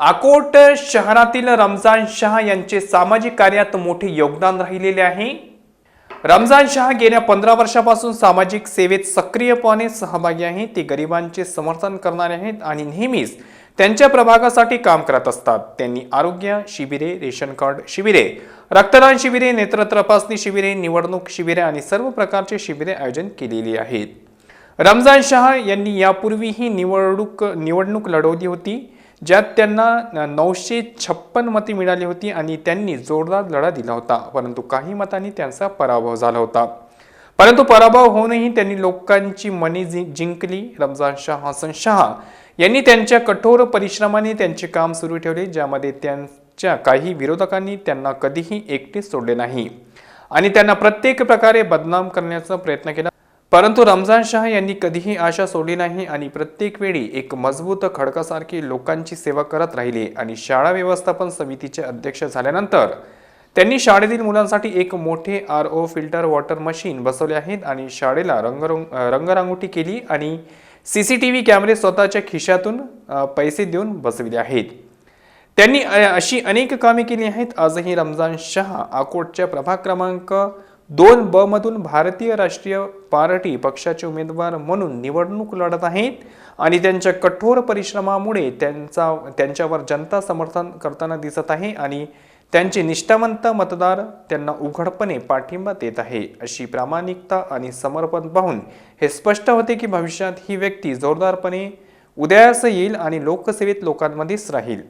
अकोट शहरातील रमजान शहा यांचे सामाजिक कार्यात मोठे योगदान राहिलेले आहे. रमजान शहा गेल्या पंधरा वर्षापासून सामाजिक सेवेत सक्रियपणे सहभागी आहेत. ते गरिबांचे समर्थन करणारे आहेत आणि नेहमीच त्यांच्या प्रभागासाठी काम करत असतात. त्यांनी आरोग्य शिबिरे रेशन कार्ड शिबिरे रक्तदान शिबिरे नेत्र तपासणी शिबिरे निवडणूक शिबिरे आणि सर्व प्रकारचे शिबिरे आयोजन केलेली आहेत. रमजान शहा यांनी यापूर्वीही निवडणूक निवडणूक लढवली होती. ज्यात त्यांना नऊशे छप्पन मते मिळाली होती आणि त्यांनी जोरदार लढा दिला होता. परंतु काही मतांनी त्यांचा पराभव झाला होता. परंतु पराभव होऊनही त्यांनी लोकांची मने जि- जिंकली. रमजान शाह हसन शहा यांनी त्यांच्या कठोर परिश्रमाने त्यांचे काम सुरू ठेवले ज्यामध्ये त्यांच्या काही विरोधकांनी त्यांना कधीही एकटे सोडले नाही. आणि त्यांना प्रत्येक प्रकारे बदनाम करण्याचा प्रयत्न केला. परंतु रमजान शाह यांनी कधीही आशा सोडली नाही आणि प्रत्येक वेळी एक मजबूत खडकासारखी लोकांची सेवा करत राहिले आणि शाळा व्यवस्थापन समितीचे अध्यक्ष झाल्यानंतर त्यांनी शाळेतील मुलांसाठी एक मोठे R O filter water machine बसवले आहेत आणि शाळेला रंगरंग रंगरांगोटी केली आणि सी सी टी व्ही कॅमेरे स्वतःच्या खिशातून पैसे देऊन बसविले आहेत. त्यांनी अशी अनेक कामे केली आहेत. आजही रमजान शहा अकोटच्या प्रभाग क्रमांक दोन ब मधून भारतीय राष्ट्रीय पार्टी पक्षाचे उमेदवार म्हणून निवडणूक लढत आहेत आणि त्यांच्या कठोर परिश्रमामुळे त्यांचा त्यांच्यावर जनता समर्थन करताना दिसत आहे आणि त्यांचे निष्ठावंत मतदार त्यांना उघडपणे पाठिंबा देत आहे. अशी प्रामाणिकता आणि समर्पण पाहून हे स्पष्ट होते की भविष्यात ही व्यक्ती जोरदारपणे उदयास येईल आणि लोकसेवेत लोकांमध्येच राहील.